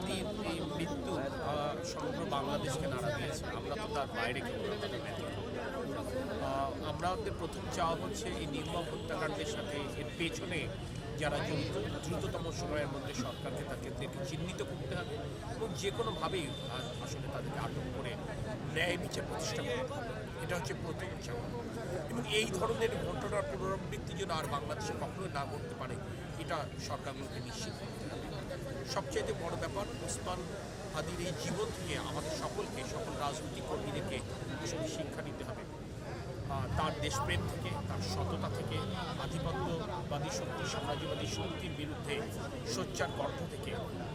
হাদির এই মৃত্যু সমগ্র বাংলাদেশকে নাড়া দিয়েছে। আমরা তো তার বাইরে। আহ, আমাদের প্রথম চাওয়া হচ্ছে এই নির্মম হত্যাকাণ্ডের সাথে এর পেছনে যারা জড়িত দ্রুততম সময়ের মধ্যে সরকারকে তাদেরকে চিহ্নিত করতে হবে এবং যে কোনোভাবেই আসলে তাদেরকে আটক করে ন্যায় বিচার প্রতিষ্ঠা করতে হবে। এটা হচ্ছে প্রথম চাওয়া। এবং এই ধরনের ঘটনার পুনরাবৃত্তি যেন আর বাংলাদেশে কখনো না ঘটতে পারে এটা সরকারগুলোকে নিশ্চিত সবচেয়ে বড় ব্যাপার, ওসমান হাদির এই জীবন থেকে আমাদের সকলকে, সকল রাজনৈতিক কর্মীদেরকে আসলে শিক্ষা নিতে হবে। তার দেশপ্রেম থেকে, তার সততা থেকে, আধিপত্যবাদী শক্তি, সাম্রাজ্যবাদী শক্তির বিরুদ্ধে সোচ্চার গর্ভ থেকে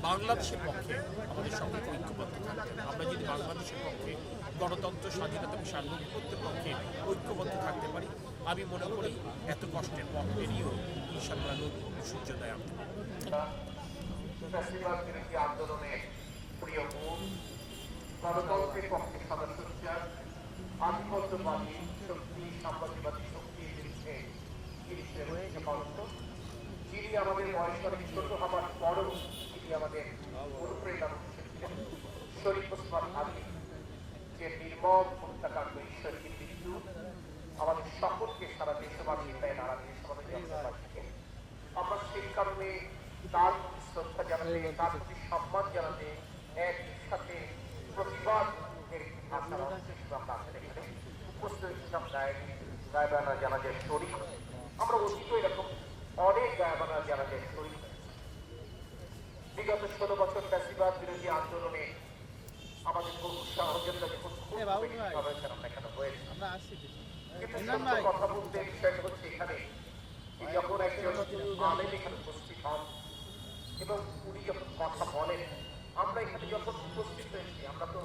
বাংলাদেশের পক্ষে আমাদের সকলকে ঐক্যবদ্ধ থাকতে হবে। আমরা যদি বাংলাদেশের পক্ষে গণতন্ত্র, স্বাধীনতা এবং সার্বভৌমত্বের পক্ষে ঐক্যবদ্ধ থাকতে পারি, আমি মনে করি এত কষ্টের পথ পেরিয়েও নতুন সূর্যোদয় আন্দোলনে প্রিয় বোন? গণতন্ত্রের পক্ষে সদস্য আধিপত্যবাদী শক্তি, সাম্রাজ্যবাদী শক্তির বিরুদ্ধে যিনি আমাদের বয়স অনেক ছোট হবার পরও তিনি আমাদের অনুপ্রেরণা শরীফ ওসমান আলী যে নির্মম হত্যাকাণ্ড ঈশ্বরকে মৃত্যু আমাদের সকলকে সারা দেশবাসীর গায়ে নাড়া দিয়ে সমাজের জনতাবাসীকে আমরা সেই কারণে তার প্রতি শ্রদ্ধা জানাতে তার প্রতি সম্মান জানাতে একই সাথে প্রতিবাদ আসার অংশ হিসেবে আমরা অতীত এরকম অনেক গায়বানা জানাজের শরীর বিগত ষোলো বছর ফ্যাসিবাদ বিরোধী আন্দোলনে আমাদের বহু সহযোগিতা যখন খুব ভাই। হয়েছে। কিন্তু সত্য কথা বলতে হচ্ছে এখানে যখন একজন আলেম এখানে উপস্থিত হন এবং উনি যখন কথা বলেন আমরা এখানে যখন উপস্থিত হয়েছি আমরা তো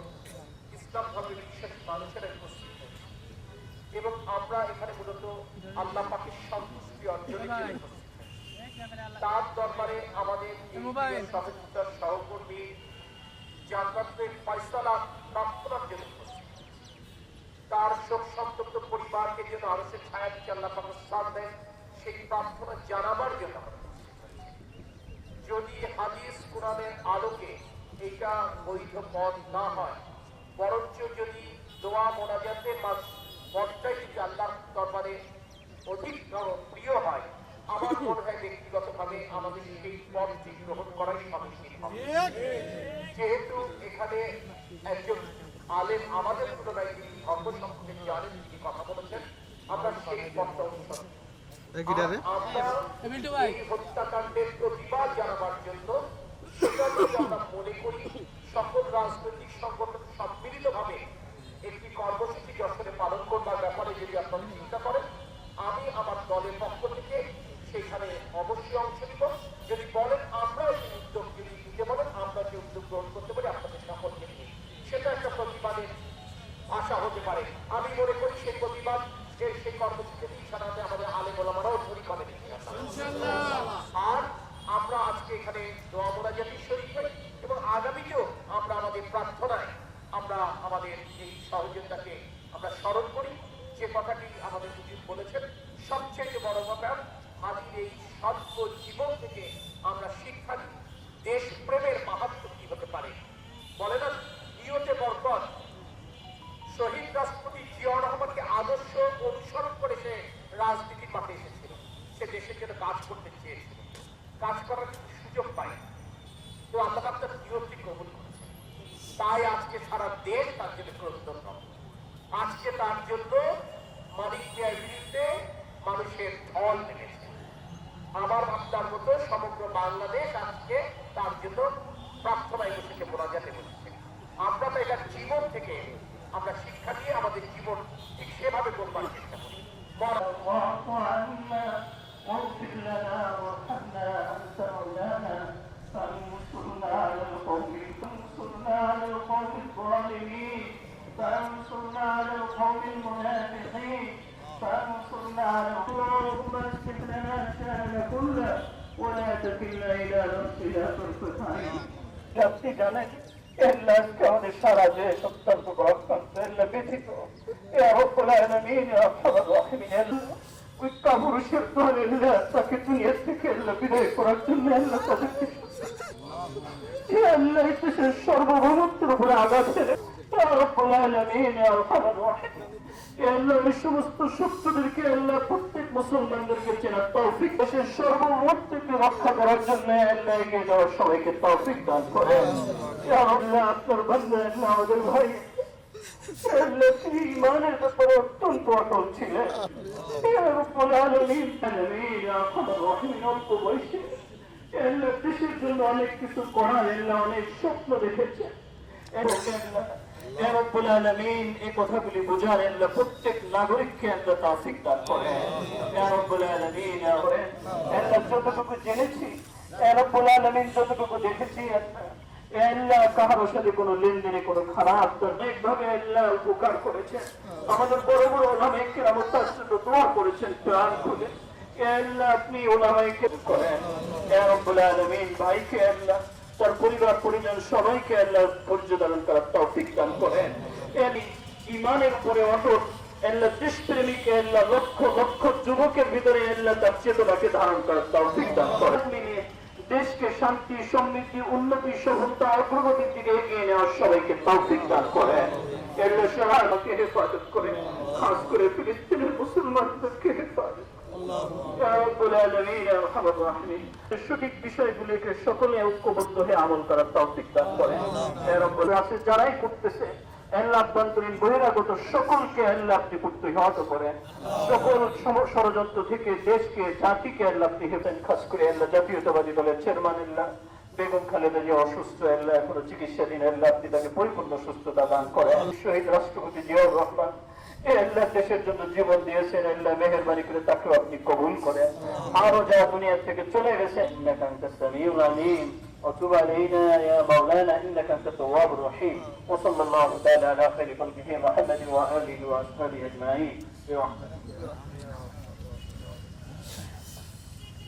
ইসলাম ধর্মের বিশ্বাস মানুষেরা উপস্থিত হয়েছি। এবং আমরা এখানে মূলত আল্লাহ পাখির সন্তুষ্টি অর্জনের তার দরবারে আমাদের সহকর্মী জান্নাতের ফয়সালা প্রার্থনার জন্য তার শোক সন্তপ্ত পরিবারকে যেন আরও সে ছায়া দিচ্ছে আল্লাহ পাক সাথ দেন সেই প্রার্থনা জানাবার জন্য। যদি হাদিস কোরআনের আলোকে এটা বৈধ পথ না হয় বরঞ্চ যদি দোয়া মোনাজাতের মাস পথটাই যদি আল্লাহ দরবারে অধিক প্রিয় হয় আমার মনে হয় ব্যক্তিগতভাবে আমাদের সেই পথটি গ্রহণ করাই সমীচীন হবে যেহেতু এখানে একজন আলেম আমাদের তুলনায় যিনি ধর্ম সম্পর্কে জানেন তিনি কথা বলেছেন আমরা সেই পথটা অনুসরণ আমরা। এই হত্যাকাণ্ডের প্রতিবাদ জানাবার জন্য সেটা যদি আমরা মনে করি সকল রাজনৈতিক সংগঠন সম্মিলিতভাবে একটি কর্মসূচি যশোরে পালন করবার ব্যাপারে যদি আপনারা চিন্তা করেন আমি আমার দলের পক্ষ থেকে সেখানে অবশ্যই অংশ নিব। যদি বলেন আমরা এই উদ্যোগ যদি নিতে বলেন আমরা যে উদ্যোগ গ্রহণ করতে পারি, আপনাদের সকলকে নিয়ে। সেটা একটা প্রতিবাদের আশা হতে পারে। আমি মনে করি সেই প্রতিবাদ যে সেই কর্মসূচিতে ইশারাতে আমাদের আলে গোলামারাও শরীর হবে আর আমরা আজকে এখানে দোয়া মোনাজাতি শরীর করি এবং আগামীতেও আমরা আমাদের প্রার্থনায় আমরা আমাদের এই সহযোগিতাকে আমরা স্মরণ করি যে কথাটি আমাদের হুজুর বলেছেন সবচেয়ে বড় কথা হাজির এই সর্ব জীবন থেকে আমরা শিক্ষা নিই। দেশপ্রেমের মাহাত্ম কি হতে পারে? বলে না, নিয়তে বরকত। শহীদ রাষ্ট্রপতি জিয়াউর রহমানকে আদর্শ অনুসরণ করে সে রাজনীতির মাঠে এসেছিল। সে দেশের জন্য কাজ করতে চেয়েছিল। কাজ করার সুযোগ পায় তো পাক তার নিয়তি কবুল করেছে তাই আজকে সারা দেশ তার জন্য প্রস্তুত আজকে তার জন্য মানিক মিয়ার বিরুদ্ধে মানুষের ঢল নেমেছে আমার আপনার মতো সমগ্র বাংলাদেশ আজকে তার জন্য প্রার্থনায় বসেছে মোনাজাতে আপনি জানেন এল্লা আজকে আমাদের সারা দেশ অত্যন্ত গণতন্ত্র এল্লা ব্যথিত এ রব্বুল আলামিন ইয়া আরহামার রাহিমিন আল্লাহ ওই কাপুরুষের দল এল্লা তাকে দুনিয়া থেকে এল্লা বিদায় করার জন্য এল্লা তাদেরকে যে আল্লাহ এই দেশের সর্বভৌমত্বের উপরে আঘাত আল্লাহ এই সমস্ত শত্রুদেরকে আল্লাহ প্রত্যেক মুসলমানদেরকে চেনার তৌফিক দেশের সর্বমূর্তিকে রক্ষা করার জন্য আল্লাহ এগিয়ে যাওয়ার সবাইকে তৌফিক দান করে আল্লাহ, আপনার বান্দা আল্লাহ আমাদের ভাই আল্লাহ, তিনি ইমানের ব্যাপারে অত্যন্ত জন্য অনেক কিছু করার আল্লাহ অনেক স্বপ্ন দেখেছে এবং আল্লাহ রব্বুল সাথে কোনো লেনদেনে কোনো খারাপ আল্লাহ উপকার করেছেন, আমাদের বড় বড় ওলামায়ে কেরাম দোয়া করেছেন, প্রাণ খুলে। আপনি ওলামায়ে কেরাম করেন। ইয়া রব্বুল আলামিন, ভাইকে আল্লাহ তার পরিবার, পরিজন সবাইকে আল্লাহ ধৈর্য ধারণ করার তৌফিক দান করেন। ইমানের উপরে অটল আল্লাহ আল্লাহ লক্ষ লক্ষ যুবকের ভিতরে আল্লাহ তার চেতনাকে ধারণ করার দান করেন। দেশকে শান্তি, সমৃদ্ধি, উন্নতি সভ্যতা অগ্রগতির দিকে এগিয়ে নেওয়ার সবাইকে তৌফিক দান করেন। আল্লাহ সাহাবাকে হেফাজত করে খাস করে ফিলিস্তিনের মুসলমানদেরকে হেফাজত সঠিক বিষয়গুলিকে সকলে ঐক্যবদ্ধ হয়ে আমল করার তৌফিক দান ইয়া যারাই করতেছে আল্লাহ বহিরাগত সকলকে আল্লাহ আপনি প্রত্যহত করেন সকল ষড়যন্ত্র থেকে দেশকে জাতিকে আল্লাহ আপনি হেফেন খাস করে আল্লাহ জাতীয়তাবাদী দলের চেয়ারম্যান আল্লাহ বেগম খালেদা যে অসুস্থ আল্লাহ এখনও চিকিৎসাধীন আল্লাহ আপনি তাকে পরিপূর্ণ সুস্থতা দান করেন শহীদ রাষ্ট্রপতি জিয়াউর রহমান এ আল্লাহ দেশের জন্য জীবন দিয়েছেন আল্লাহ মেহরবানি করে তাকেও আপনি কবুল করেন আরো যা দুনিয়া থেকে চলে গেছেন إنك أنت السميع العليم وتب علينا يا مولانا إنك أنت التواب الرحيم وصلى الله تعالى على خير خلقه محمد وآله وأصحابه أجمعين برحمتك